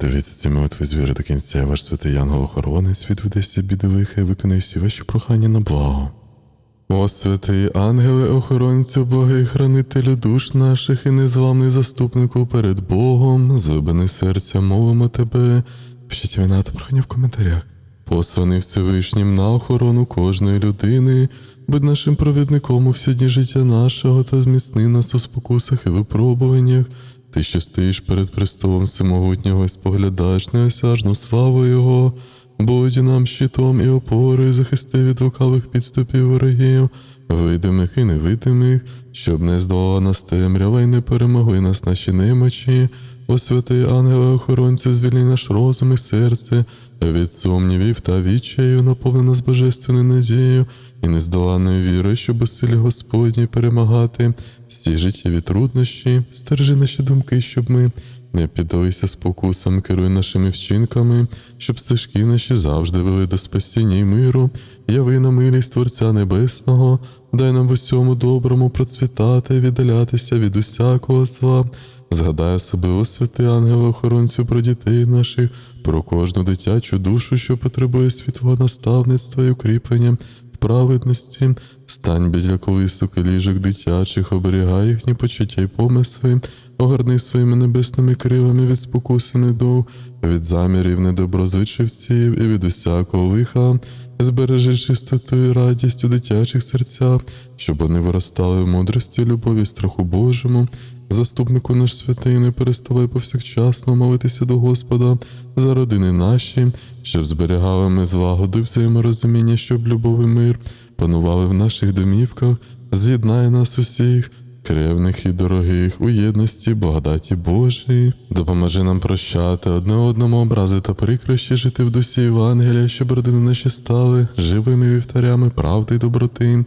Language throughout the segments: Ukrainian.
Дивіться ці молитви звіри до кінця, ваш святий янгол охоронець відведе всі біди лиха і виконає всі ваші прохання на благо. О, святий ангеле, охоронцю і хранителю душ наших і незламний заступнику перед Богом, злибини серця, молимо тебе. Пишіть імена та прохання в коментарях. Посланий Всевишнім на охорону кожної людини, будь нашим провідником у всі дні життя нашого та зміцни нас у спокусах і випробуваннях. Ти, що стоїш перед престолом всемогутнього і споглядаєш неосяжну славу Його, будь нам щитом і опорою, захисти від лукавих підступів ворогів, видимих і невидимих, щоб не здолала нас темрява і не перемогли нас наші немочі. О святий ангеле охоронцю, звільни наш розум і серце від сумнівів та відчаю, наповни нас божественною надією і нездоланною вірою, щоб у силі Господній перемагати всі життєві труднощі, стережи наші думки, щоб ми не піддалися спокусам, керуй нашими вчинками, щоб стежки наші завжди вели до спасіння і миру, яви на милість Творця Небесного, дай нам в усьому доброму процвітати, віддалятися від усякого зла. Згадай особливо святий ангел про дітей наших, про кожну дитячу душу, що потребує світлого наставництва і укріплення в праведності. Стань біля колисок і ліжок дитячих, оберігай їхні почуття й помисли, огорни своїми небесними крилами від спокуси недуг, від замірів недоброзичливців і від усякого лиха. Збережи чистоту і радість у дитячих серцях, щоб вони виростали в мудрості, любові, страху Божому. Заступнику наш святий, не переставай повсякчасно молитися до Господа за родини наші, щоб зберігали ми злагоду взаєморозуміння, щоб любов і мир панували в наших домівках, з'єднай нас усіх, кревних і дорогих, у єдності, благодаті Божій. Допоможи нам прощати одне одному образи та прикрощі жити в дусі Євангелія, щоб родини наші стали живими вівтарями правди й доброти.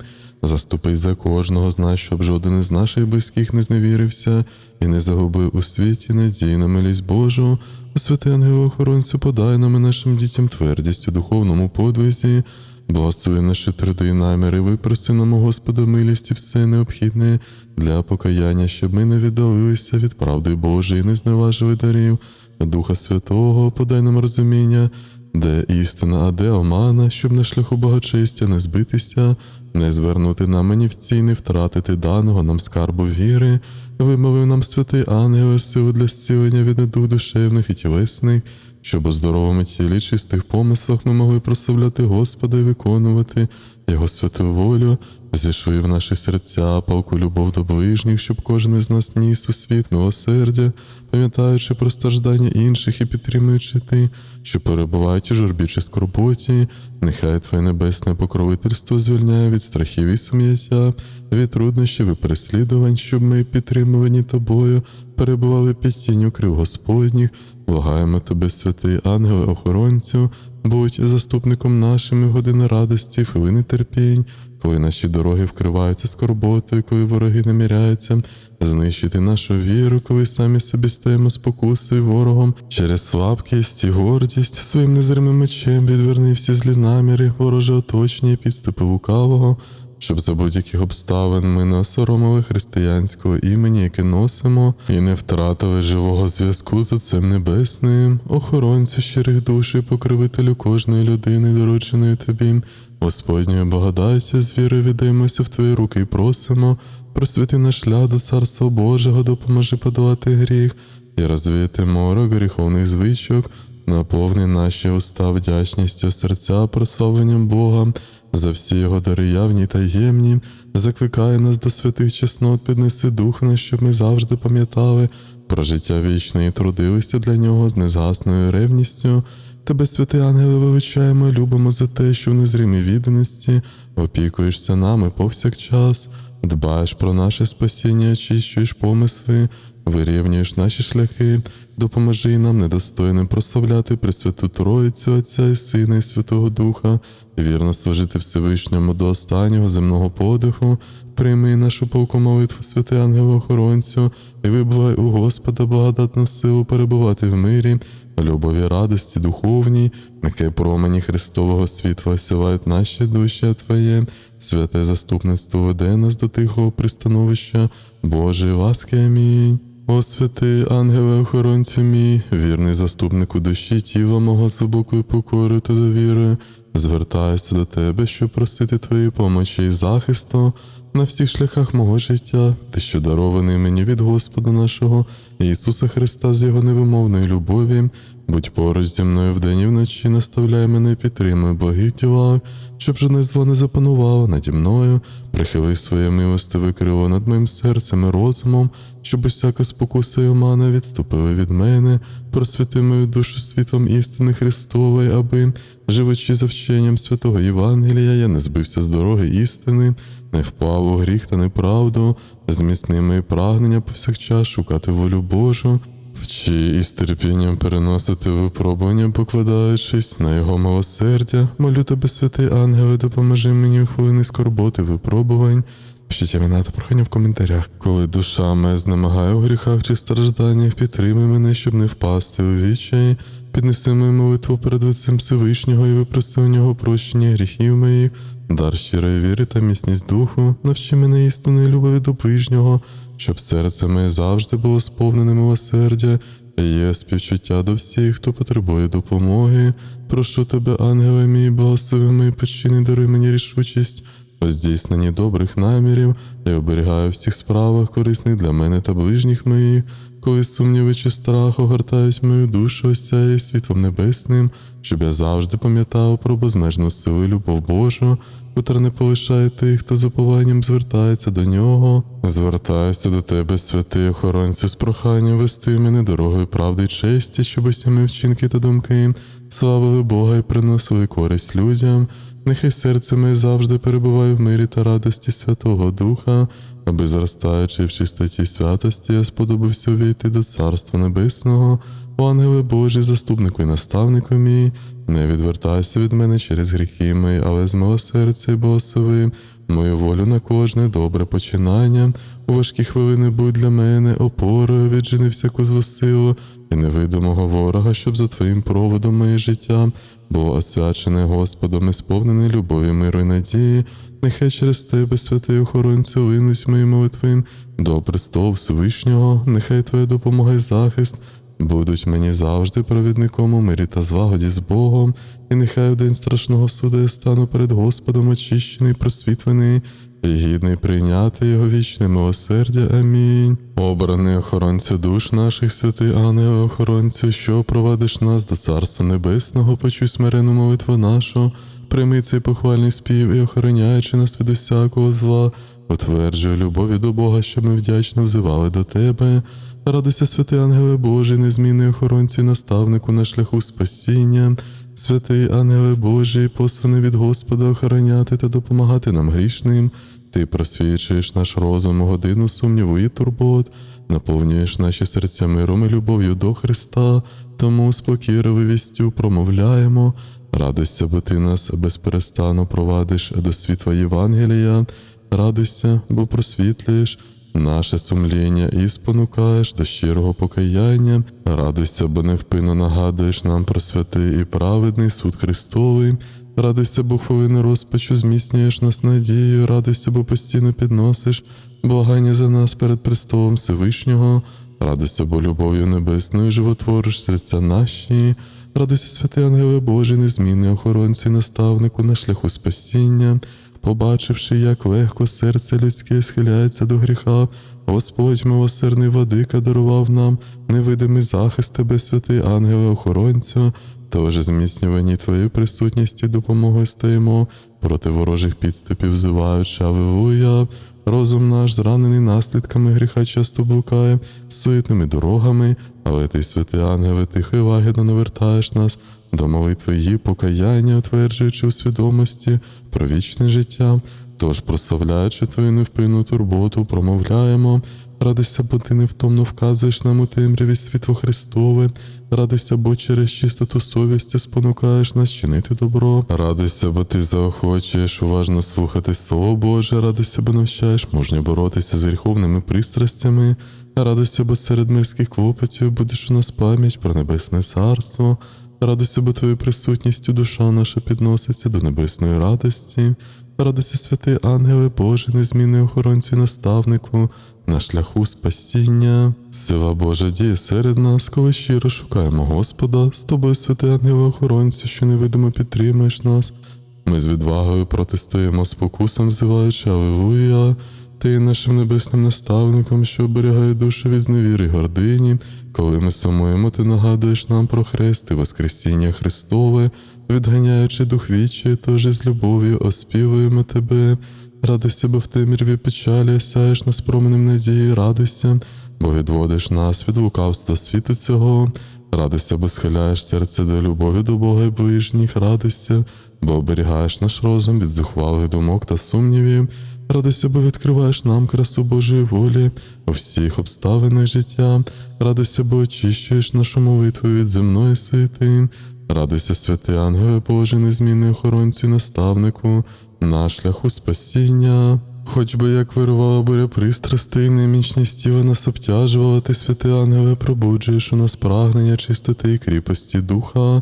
Заступись за кожного з нас, щоб жоден із наших близьких не зневірився і не загубив у світі надії на милість Божу. У святий ангел-охоронцю подай нам і нашим дітям твердість у духовному подвизі. Благослови наші труди і наміри, випроси нам, Господа, милість і все необхідне для покаяння, щоб ми не віддалилися від правди Божої, не зневажили дарів Духа Святого, подай нам розуміння, де істина, а де омана, щоб на шляху благочестя не збитися, не звернути на мені в цій, не втратити даного нам скарбу віри, вимовив нам святий ангел силу для зцілення від недух душевних і тілесних, щоб у здоровому тілі чистих помислах ми могли прославляти Господа і виконувати Його святу волю, зійшли в наші серця палку любов до ближніх, щоб кожен із нас ніс у світ милосердя, пам'ятаючи про страждання інших і підтримуючи ти, що перебувають у журбі чи скорботі, нехай Твоє небесне покровительство звільняє від страхів і сум'яття, від труднощів і переслідувань, щоб ми, підтримувані тобою, перебували під тінню крив Господніх, благаємо тебе, святий ангеле охоронцю, будь заступником нашими години радості, хвилини терпінь, коли наші дороги вкриваються скорботою, коли вороги наміряються знищити нашу віру, коли самі собі стаємо спокусою ворогом через слабкість і гордість своїм незримим мечем відверни всі злі наміри, вороже оточення і підступи лукавого. Щоб за будь-яких обставин ми не осоромили християнського імені, яке носимо, і не втратили живого зв'язку з Отцем Небесним, охоронцю щирих душ і покровителю кожної людини, дорученої тобі, Господньою благодаттю з вірою віддаємося в твої руки і просимо, просвіти наш шлях до Царства Божого, допоможи подолати гріх і розвіяти море гріховних звичок, наповни наші уста вдячністю серця прославленням Бога за всі його дари явні й таємні, закликає нас до святих чеснот, піднеси дух наш, щоб ми завжди пам'ятали про життя вічне і трудилися для нього з незгасною ревністю. Тебе, святий ангеле, величаємо, любимо за те, що в незримій відданості опікуєшся нами повсякчас, дбаєш про наше спасіння, очищуєш помисли, вирівнюєш наші шляхи, допоможи нам недостойним прославляти Пресвяту Троїцю, Отця і Сина і Святого Духа, вірно служити Всевишньому до останнього земного подиху. Прийми нашу полку молитву, святий ангел охоронцю, і вибувай у Господа благодатну силу перебувати в мирі, любові, радості духовній, нехай промені Христового світла осівають наші душі, Твоє, святе заступництво веде нас до тихого пристановища Божої ласки. Амінь. О святий ангеле охоронцю мій, вірний заступнику душі, тіла мого з глибокою покорою та довірою, звертаюся до тебе, щоб просити твоєї помочі і захисту на всіх шляхах мого життя, ти що дарований мені від Господа нашого Ісуса Христа з Його невимовної любові. Будь поруч зі мною вдень і вночі, наставляй мене і підтримуй благих ділах, щоб жодне зло не запанувало наді мною, прихили своє милостиве крило над моїм серцем і розумом, щоб усяка спокуса і омана відступили від мене, просвіти мою душу світлом істини Христової, аби, живучи за вченням святого Євангелія, я не збився з дороги істини, не впав у гріх та неправду, зміцни мої прагнення повсякчас шукати волю Божу. Вчи із терпінням переносити випробування, покладаючись на його милосердя. Молю тебе, святий ангеле, допоможи мені у хвилини скорботи випробувань. Пишіть імена та прохання в коментарях. Коли душа моя знемагає у гріхах чи стражданнях, підтримуй мене, щоб не впасти у відчай. Піднеси мою молитву перед лицем Всевишнього і випроси у нього прощення гріхів моїх, дар щирої віри та міцність духу, навчи мене істинної любові до ближнього, щоб серце моє завжди було сповнене милосердя, і є співчуття до всіх, хто потребує допомоги. Прошу тебе, ангеле мій, благослови мої почини, даруй мені рішучість у здійсненні добрих намірів і оберігаю всіх справах, корисних для мене та ближніх моїх, коли сумніви чи страх огортають мою душу, осяє світлом небесним, щоб я завжди пам'ятав про безмежну силу і любов Божу, котра не полишає тих, хто з упованням звертається до нього. Звертаюся до тебе, святий охоронцю, з проханням вести мене дорогою правди й честі, щоб усі мої вчинки та думки славили Бога і приносили користь людям. Нехай серце моє завжди перебуває в мирі та радості Святого Духа, аби зростаючи в чистоті святості, я сподобався увійти до Царства Небесного, О, ангеле Божий, заступнику і наставнику мій, не відвертайся від мене через гріхи мої, але з милосердя і благослови мою волю на кожне добре починання. У важкі хвилини будь для мене опорою, віджени всяку злосилу і невидимого ворога, щоб за твоїм проводом моє життя було освячене Господом і сповнене любові, миру і надії. Нехай через тебе, святий охоронцю, линуть мої молитви до престолу Всевишнього, нехай твоя допомога і захист будуть мені завжди провідником у мирі та злагоді з Богом, і нехай в день страшного суду я стану перед Господом очищений, просвітлений і гідний прийняти його вічне милосердя. Амінь. Обраний охоронцю душ наших, святий ангел, охоронцю, що провадиш нас до Царства Небесного, почуй смирену молитву нашу, прийми цей похвальний спів і охороняючи нас від усякого зла, утверджуй любові до Бога, що ми вдячно взивали до Тебе. Радуйся, святий ангеле Божий, незмінний охоронцю і наставнику на шляху спасіння. Святий ангеле Божий, посланий від Господа охороняти та допомагати нам грішним. Ти просвічуєш наш розум у годину сумніву і турбот, наповнюєш наші серця миром і любов'ю до Христа, тому з покірливістю промовляємо. Радуйся, бо ти нас безперестану провадиш до світла Євангелія. Радуйся, бо просвітлюєш наше сумління і спонукаєш до щирого покаяння. Радуйся, бо невпинно нагадуєш нам про святий і праведний суд Христовий. Радуйся, бо хвилини розпачу зміцнюєш нас надією, радуйся, бо постійно підносиш благання за нас перед престолом Всевишнього. Радуйся, бо любов'ю небесною животвориш серця наші. Радуйся, святий ангеле Божий, незмінний охоронцю і наставнику на шляху спасіння. Побачивши, як легко серце людське схиляється до гріха, Господь милосердний владика дарував нам невидимий захист тебе, святий ангеле охоронцю, тож зміцнювані твоєю присутністю допомогою стаємо проти ворожих підступів, взиваючи Аллилуйя. Розум наш, зранений наслідками гріха, часто блукає суетними дорогами, але ти, святий ангеле, тихо і лагідно навертаєш нас до молитви її покаяння, утверджуючи у свідомості про вічне життя. Тож, прославляючи твою невпинну турботу, промовляємо. Радуйся, бо ти невтомно вказуєш нам у темряві світло Христове. Радуйся, бо через чистоту совісті спонукаєш нас чинити добро. Радуйся, бо ти заохочуєш уважно слухати Слово Боже. Радуйся, бо навчаєш мужньо боротися з гріховними пристрастями. Радуйся, бо серед мирських клопотів будеш у нас пам'ять про небесне царство. Радуйся, бо твоєю присутністю душа наша підноситься до небесної радості. Радуйся, святий ангеле Боже, незмінний охоронцю і наставнику на шляху спасіння. Сила Божа діє серед нас, коли щиро шукаємо Господа, з тобою, святий ангел охоронцю, що невидимо підтримуєш нас. Ми з відвагою протистоїмо спокусам, взиваючи Аллилуйя. Ти нашим небесним наставником, що оберігає душу від зневіри й гордині. Коли ми сумуємо, ти нагадуєш нам про хрест і Воскресіння Христове, відганяючи дух вічі, тож з любов'ю оспівуємо тебе. Радуйся, бо в темряві печалі сяєш нас променем надії, радуйся, бо відводиш нас від лукавства світу цього. Радуйся, бо схиляєш серце до любові до Бога і ближніх, радуйся, бо оберігаєш наш розум від зухвалих думок та сумнівів. Радуйся, бо відкриваєш нам красу Божої волі у всіх обставинах життя. Радуйся, бо очищуєш нашу молитву від земної світи. Радуйся, святий ангеле Боже, незмінний охоронцю і наставнику, на шляху спасіння. Хоч би як вирувала буря пристрастей, немічність тіла нас обтяжувала, ти, святий ангеле, пробуджуєш у нас прагнення чистоти і кріпості духа.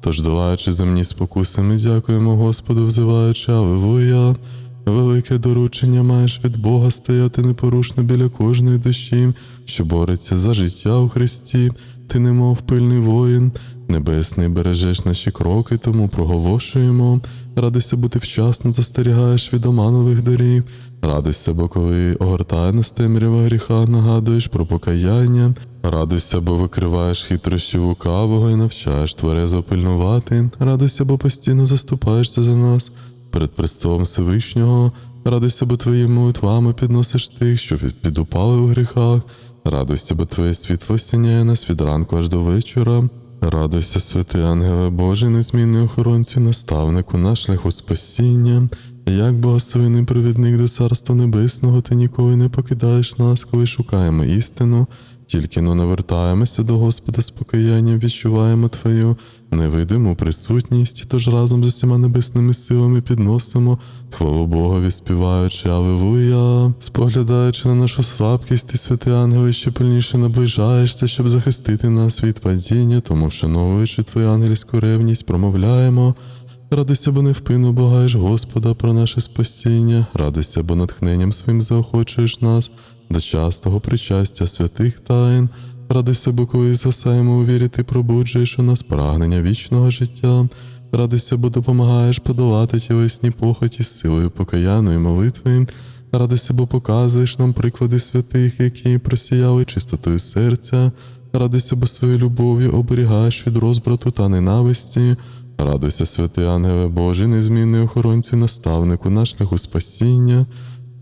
Тож, долаючи земні спокуси, ми дякуємо Господу, взиваючи Аллилуйя. Велике доручення маєш від Бога стояти непорушно біля кожної душі, що бореться за життя у Христі. Ти, немов пильний воїн, небесний бережеш наші кроки, тому проголошуємо. Радуйся, бо ти вчасно застерігаєш від оманових доріг. Радуйся, бо коли огортає нас темрява гріха, нагадуєш про покаяння. Радуйся, бо викриваєш хитрощі лукавого і навчаєш тверезо пильнувати. Радуйся, бо постійно заступаєшся за нас перед престолом Всевишнього. Радуйся, бо твоїми молитвами підносиш тих, що підупали у гріхах. Радуйся, бо твоє світло сяняє нас від ранку аж до вечора. Радуйся, святий ангеле Божий, незмінний охоронцю, наставнику на шляху спасіння. Як благословений провідник до Царства Небесного, ти ніколи не покидаєш нас, коли шукаємо істину. Тільки но навертаємося до Господа з покаянням, відчуваємо Твою невидиму присутність, тож разом з усіма небесними силами підносимо хвалу Богові, співаючи Аллилуйя, споглядаючи на нашу слабкість, ти, святий ангели, ще пильніше наближаєшся, щоб захистити нас від падіння, тому, вшановуючи твою ангельську ревність, промовляємо. Радуйся, бо невпинно богаєш Господа про наше спасіння, радуйся, бо натхненням своїм заохочуєш нас до частого причастя святих тайн. Бо коли згасаємо у вірі, ти пробуджуєш у нас прагнення вічного життя. Радуйся, бо допомагаєш подолати тілесні похоті з силою покаяної молитви. Радуйся, бо показуєш нам приклади святих, які просіяли чистотою серця. Радуйся, бо своєю любов'ю оберігаєш від розбрату та ненависті. Радуйся, святий ангеле Божий, незмінний охоронцю, наставнику на шляху спасіння.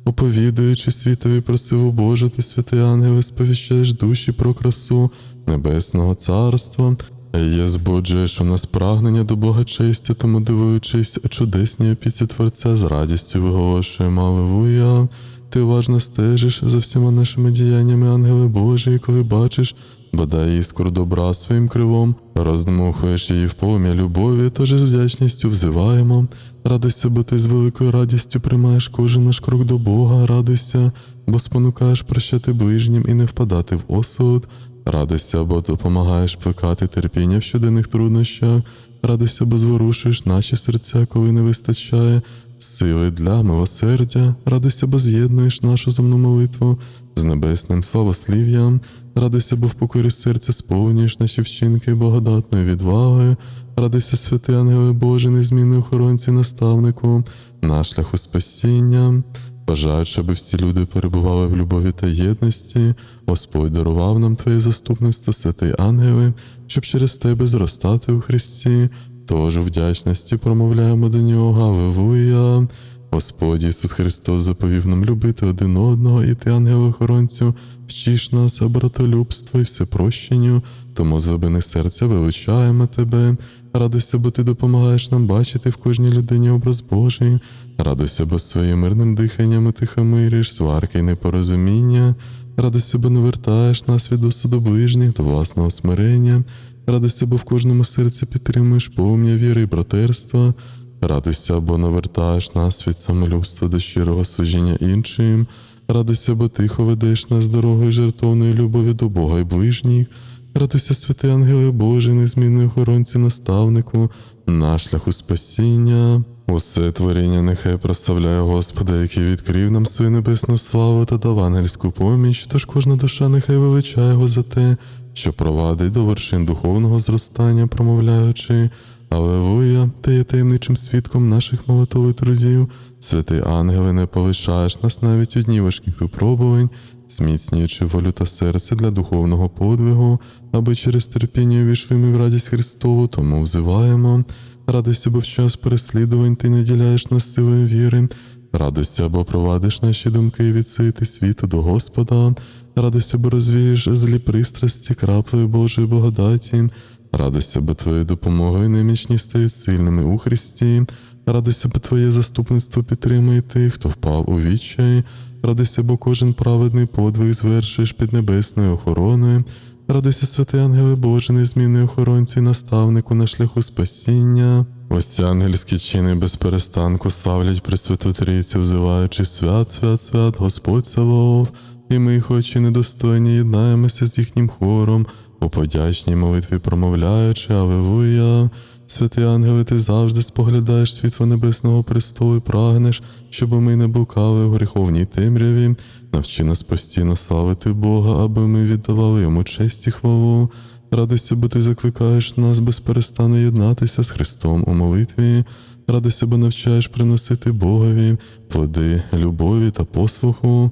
Оповідуючи світові про силу Божу, ти, святий ангеле, сповіщаєш душі про красу Небесного Царства. Є збуджуєш у нас прагнення до благочестя, тому дивуючись чудесній опіці Творця, з радістю виголошуємо Аллилуйя. Ти уважно стежиш за всіма нашими діяннями, ангели Божі, і коли бачиш, бодай іскру добра своїм крилом, роздмухуєш її в полум'я любові, тож із вдячністю взиваємо. Радуйся, бо ти з великою радістю приймаєш кожен наш крок до Бога, радуйся, бо спонукаєш прощати ближнім і не впадати в осуд. Радуйся, бо допомагаєш плекати терпіння в щоденних труднощах. Радуйся, бо зворушуєш наші серця, коли не вистачає сили для милосердя. Радуйся, бо з'єднуєш нашу земну молитву з небесним славослів'ям. Радуйся, бо в покорі серця сповнюєш наші вчинки благодатною відвагою. Радуйся, святий ангеле Боже, незмінний охоронці, наставнику, на шляху спасіння. Бажаю, щоб всі люди перебували в любові та єдності. Господь дарував нам Твоє заступництво, святий ангели, щоб через Тебе зростати у Христі. Тож у вдячності промовляємо до нього Аллилуйя. Господь Ісус Христос заповів нам любити один одного, і ти, ангел-охоронцю, вчиш нас братолюбству і всепрощенню, тому з глибини серця величаємо тебе. Радуйся, бо ти допомагаєш нам бачити в кожній людині образ Божий. Радуйся, бо своїм мирним диханням утихомирюєш сварки й непорозуміння. Радуйся, бо не вертаєш нас від осуду ближніх до власного смирення. Радуйся, бо в кожному серці підтримуєш повня віри і братерства. Радуйся, бо навертаєш нас від самолюбства до щирого служіння іншим. Радуйся, бо тихо ведеш нас дорогою жертовної любові до Бога і ближніх. Радуйся, святий ангеле Божий, незмінний охоронці наставнику, на шляху спасіння. Усе творіння нехай прославляє Господа, який відкрив нам свою небесну славу та дав ангельську поміч, тож кожна душа нехай величає його за те, що провадить до вершин духовного зростання, промовляючи. Алевуя, ти є таємничим свідком наших молитов трудів. Святий ангеле, не полишаєш нас навіть у дні важких випробувань, зміцнюючи волю та серце для духовного подвигу, аби через терпіння увійшли ми в радість Христову, тому взиваємо. Радуйся, бо в час переслідувань ти наділяєш нас силою віри. Радуйся, бо провадиш наші думки від суєти світу до Господа. Радуйся, бо розвієш злі пристрасті краплею Божої благодаті. Радуйся, бо твоєю допомогою немічні стають сильними у Христі. Радуйся, бо Твоє заступництво підтримує тих, хто впав у відчай. Радуйся, бо кожен праведний подвиг звершуєш під небесною охороною. Радуйся, святий ангеле Боже, незмінний охоронцю і наставнику на шляху спасіння. Ось ці ангельські чини без перестанку славлять Пресвяту Трійцю, взиваючи свят, свят, свят, Господь Саваоф, і ми, хоч і недостойні, єднаємося з їхнім хором, у подячній молитві промовляючи Авевуя. Святий ангеле, ти завжди споглядаєш світло небесного престолу і прагнеш, щоб ми не блукали в гріховній темряві. Навчи нас постійно славити Бога, аби ми віддавали йому честь і хвалу. Радуйся, бо ти закликаєш нас безперестанно єднатися з Христом у молитві. Радуйся, бо навчаєш приносити Богові плоди любові та послуху.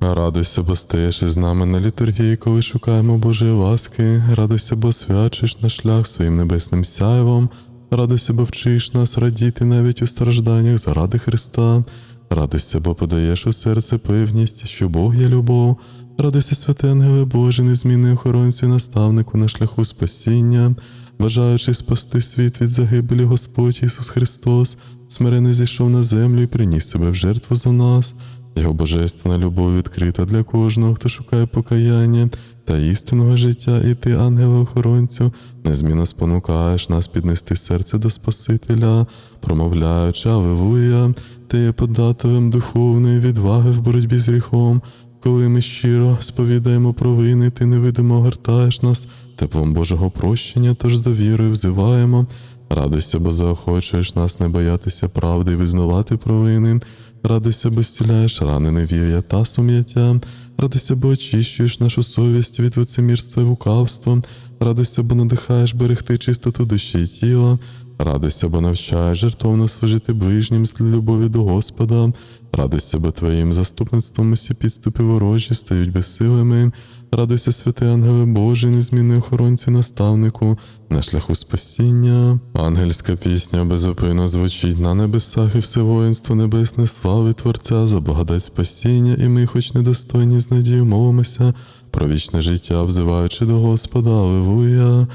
Радуйся, бо стаєш із нами на літургії, коли шукаємо Божої ласки. Радуйся, бо свячиш наш шлях своїм небесним сяйвом. Радуйся, бо вчиш нас радіти навіть у стражданнях заради Христа. Радуйся, бо подаєш у серце певність, що Бог є любов. Радуйся, святе ангеле Боже, незмінний охоронцю і наставнику на шляху спасіння, бажаючи спасти світ від загибелі Господь Ісус Христос, смиренно зійшов на землю і приніс себе в жертву за нас. Його божественна любов відкрита для кожного, хто шукає покаяння та істинного життя, і ти, ангеле-охоронцю, незмінно спонукаєш нас піднести серце до Спасителя, промовляючи Аллилуйя, ти є податовим духовної відваги в боротьбі з гріхом. Коли ми щиро сповідаємо провини, ти невидимо огортаєш нас теплом Божого прощення, тож довірою взиваємо. Радуйся, бо заохочуєш нас не боятися правди і визнавати провини. Радуйся, бо стіляєш рани невір'я та сум'яття. Радуйся, бо очищуєш нашу совість від лицемірства і лукавства. Радуйся, бо надихаєш берегти чистоту душі і тіла. Радуйся, бо навчаєш жертовно служити ближнім з любові до Господа. Радуйся, бо твоїм заступництвом усі підступи ворожі стають безсилими. Радуйся, святий ангеле Божий, незмінний охоронцю, наставнику, на шляху спасіння. Ангельська пісня безупинно звучить на небесах, і все воїнство небесне слави Творця за благодать спасіння, і ми, хоч недостойні з надією, мовимося про вічне життя, взиваючи до Господа, Аллилуйя.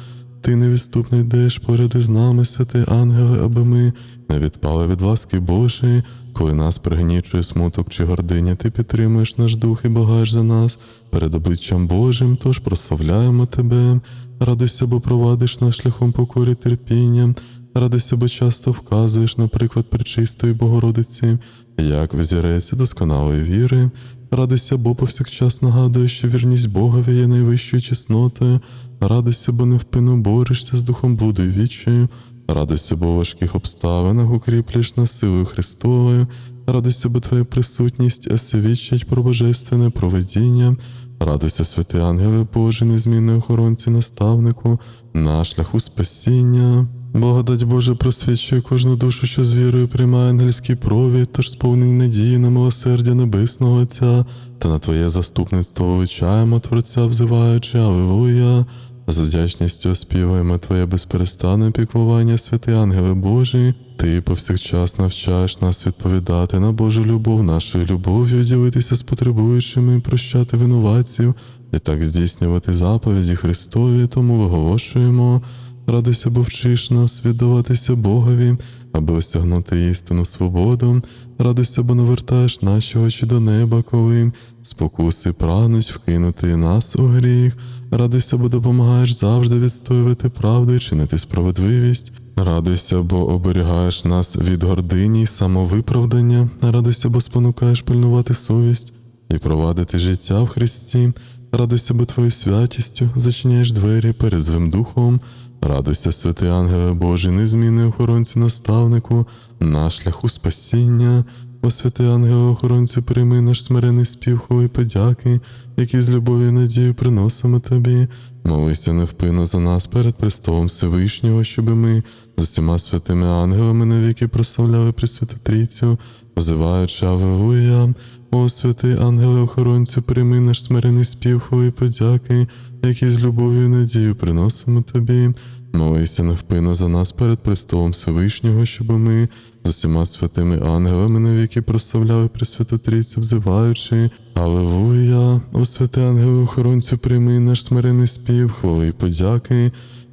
Ти невідступно йдеш поряд із нами, святий ангеле, аби ми не відпали від ласки Божої, коли нас пригнічує смуток чи гординя, ти підтримуєш наш дух і багаєш за нас перед обличчям Божим, тож прославляємо тебе. Радуйся, бо провадиш нас шляхом покорі терпіння. Радуйся, бо часто вказуєш, наприклад, причистої Богородиці, як взіреться досконалої віри. Радуйся, бо повсякчас нагадуєш, що вірність Богові є найвищою чеснотою. Радуйся, бо невпинно борешся з духом блуду і відчаю. Радуйся, бо у важких обставинах укріплюєш нас силою Христовою. Радуйся, бо Твоя присутність свідчить про божественне проведіння. Радуйся, святий ангеле Боже, незмінний охоронці, наставнику, на шляху спасіння. Благодать Боже просвічує кожну душу, що з вірою приймає ангельський провід, тож сповнені надії на милосердя Небесного Отця, та на Твоє заступництво величаємо Творця, взиваючи, Аллилуйя. З вдячністю оспіваємо Твоє безперестанне піклування, святий ангеле Божий. Ти повсякчас навчаєш нас відповідати на Божу любов, нашою любов'ю, ділитися з потребуючими, прощати винуватців і так здійснювати заповіді Христові, тому виголошуємо. Радуйся, бо вчиш нас віддаватися Богові, аби осягнути істину свободу. Радуйся, бо навертаєш наші очі до неба, коли спокуси прагнуть вкинути нас у гріх. Радуйся, бо допомагаєш завжди відстоювати правду і чинити справедливість. Радуйся, бо оберігаєш нас від гордині й самовиправдання. Радуйся, бо спонукаєш пильнувати совість і провадити життя в Христі. Радуйся, бо твою святістю зачиняєш двері перед злим духом. Радуйся, святий ангеле Божий, незмінний охоронці наставнику, на шляху спасіння. О святий ангеле охоронцю, прийми наш смирений спів, хвали подяки, які з любов'ю і надією приносимо тобі. Молися невпинно за нас перед престолом Всевишнього, щоби ми з усіма святими ангелами навіки прославляли Пресвяту Трійцю, взиваючи Авелуя. О святий ангеле охоронцю, прийми наш смирений спів, хвали подяки, які з любов'ю і надією приносимо тобі. Молися невпинно за нас перед престолом Всевишнього, щоб ми з усіма святими ангелами навіки прославляли Пресвяту Трійцю, взиваючи Аллилуйя. О святе ангели, охоронцю, прийми наш смирений спів, хвали й подяки,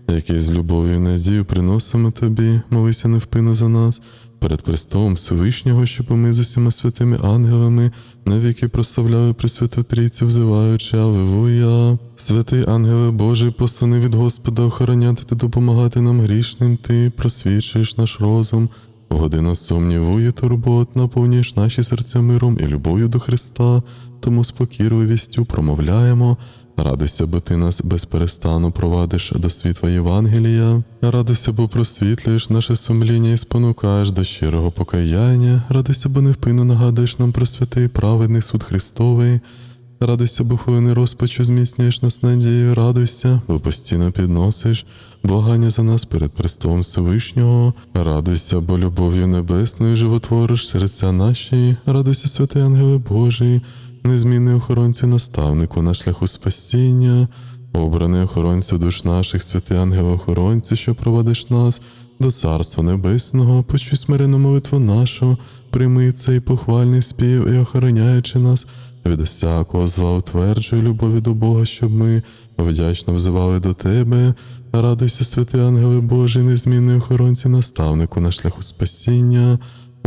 які з любов'ю і надією приносимо тобі. Молися невпинно за нас перед престолом Всевишнього, ми з усіма святими ангелами навіки прославляли Пресвяту Трійцю, взиваючи Аллилуйя. Святий ангеле Божий, посланий від Господа охороняти та допомагати нам грішним, ти просвічуєш наш розум. В годину сумніву і турбот наповнюєш наші серця миром і любов'ю до Христа, тому з покірливістю промовляємо. Радуйся, бо ти нас без перестану провадиш до світла Євангелія. Радуйся, бо просвітлюєш наше сумління і спонукаєш до щирого покаяння. Радуйся, бо невпинно нагадуєш нам про святий праведний суд Христовий. Радуйся, бо хвилини розпачу зміцнюєш нас надією, радуйся, бо постійно підносиш благання за нас перед престолом Всевишнього. Радуйся, бо любов'ю небесною животвориш серця наші. Радуйся, святий ангеле Божий, незмінний охоронцю наставнику на шляху спасіння, обраний охоронцю душ наших, святий ангел охоронцю, що проводиш нас до Царства Небесного, почуй смирену молитву нашу, прийми цей похвальний спів і охороняючи нас від усякого зла утверджуй любові до Бога, щоб ми вдячно взивали до Тебе. Радуйся, святий ангеле Божий, незмінний охоронці наставнику на шляху спасіння.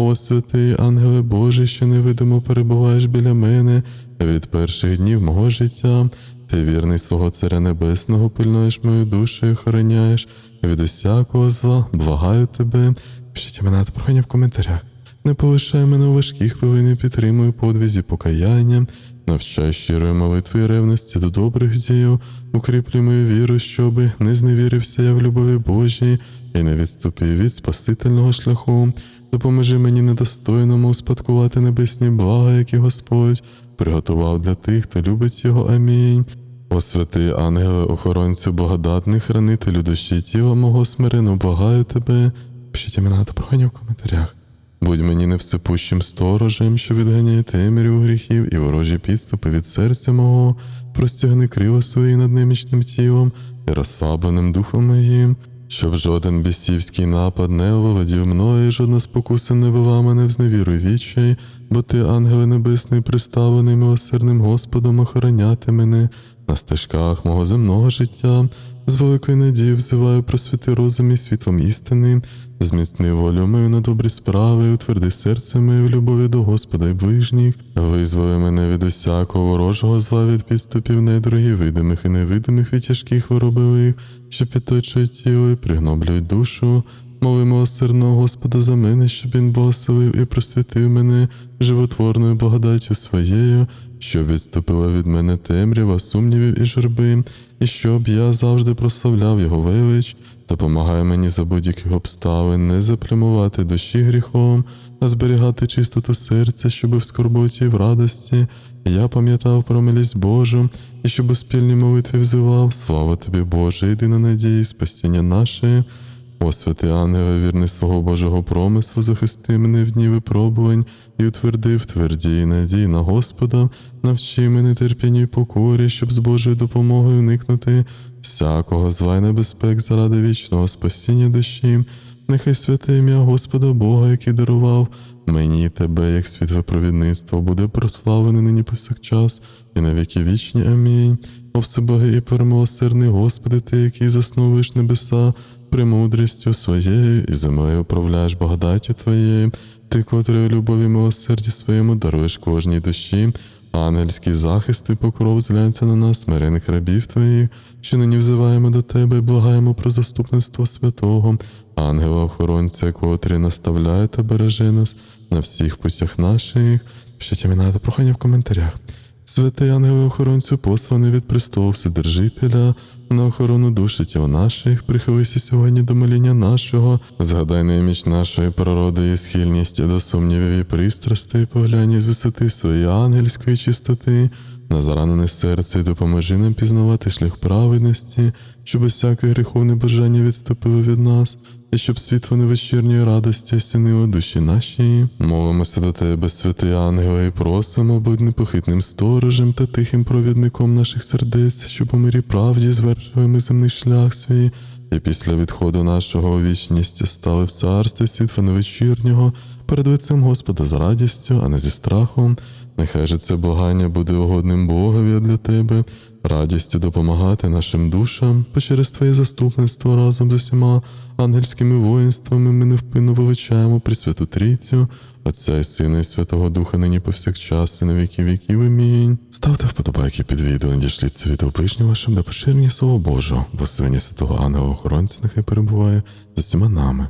О, святий ангеле Божий, що невидимо перебуваєш біля мене від перших днів мого життя. Ти вірний свого Царя Небесного, пильнуєш мою душу і охороняєш від усякого зла. Благаю тебе. Пишіть імена та прохання в коментарях. Не полишай мене у важкі хвилини, підтримуй подвізі покаяння, навчай щирої молитви і ревності до добрих діїв, укріплюй мою віру, щоби не зневірився я в любові Божій і не відступив від спасительного шляху. Допоможи мені недостойному успадкувати небесні блага, які Господь приготував для тих, хто любить його. Амінь. О святий ангеле, охоронцю благодатний хранителю душі тіла мого смирено, благаю тебе. Пишіть імена та прохання в коментарях. Будь мені невсипущим сторожем, що відганяє темряву гріхів і ворожі підступи від серця мого, простягни крила свої над немічним тілом і розслабленим духом моїм, щоб жоден бісівський напад не оволодів мною, і жодна спокуса не вела мене в зневіру вічай, бо ти, ангеле небесний, приставлений милосердним Господом, охороняти мене на стежках мого земного життя. З великою надією взиваю просвіти розум і світлом істини, зміцни волю мою на добрі справи, утверди серце моє в любові до Господа й ближніх, визволи мене від усякого ворожого зла від підступів недругів, видимих і невидимих від тяжких хвороби, що підточують тіло і пригноблюють душу. Моли милосердного Господа за мене, щоб він благословив і просвітив мене животворною благодаттю своєю, щоб відступила від мене темрява, сумнівів і журби, і щоб я завжди прославляв його велич, допомагай мені за будь-яких обставин не заплямувати душі гріхом, а зберігати чистоту серця, щоб в скорботі і в радості я пам'ятав про милість Божу, і щоб у спільній молитві взивав, слава тобі, Боже, єдина надія і спасіння наше. О, святий ангеле, вірний свого Божого промислу, захисти мене в дні випробувань і утверди в твердій надії на Господа, навчи мене терпінню й покорі, щоб з Божою допомогою уникнути всякого зла й небезпек заради вічного спасіння душі. Нехай святе ім'я Господа Бога, який дарував мені тебе, як світле провідництво, буде прославлене нині повсякчас і на віки вічні. Амінь. О всебогий і перемилосердний Господи, Ти, який засновуєш небеса, премудрістю своєю і землею управляєш благодаттю Твоєю, Ти, котрий у любові милосерді своєму даруєш кожній душі, ангельський захист і покров зглянься на нас, смирених рабів Твоїх, що нині взиваємо до Тебе і благаємо про заступництво святого, ангела охоронця, котрий наставляє та береже нас на всіх путях наших. Пишіть імена та прохання в коментарях. Святий ангеле охоронцю, посланий від престолу Вседержителя, на охорону душі тіл наших, прихилися сьогодні до моління нашого, згадай неміч нашої природи і схильність до сумнівів і пристрастей, поглянь з висоти своєї ангельської чистоти, на заранене серце і допоможи нам пізнавати шлях праведності, щоб усяке гріховне бажання відступило від нас, і щоб світло невечірньої радості осінило душі наші. Молимося до тебе, святий ангеле, і просимо, будь непохитним сторожем та тихим провідником наших сердець, щоб у мирі правді звершили ми земний шлях свій, і після відходу нашого вічність стали в царстві світла невечірнього, перед лицем Господа з радістю, а не зі страхом. Нехай же це благання буде угодним Богові для тебе, радістю допомагати нашим душам, бо через Твоє заступництво разом з усіма ангельськими воїнствами ми невпинно величаємо Пресвяту Трійцю, Отця і Сина і Святого Духа нині повсякчас і на віки віків. Амінь. Ставте вподобайки під відео, надішліть це відео вашим для поширення Слова Божого, бо свині святого ангела охоронця нехай перебуває з усіма нами.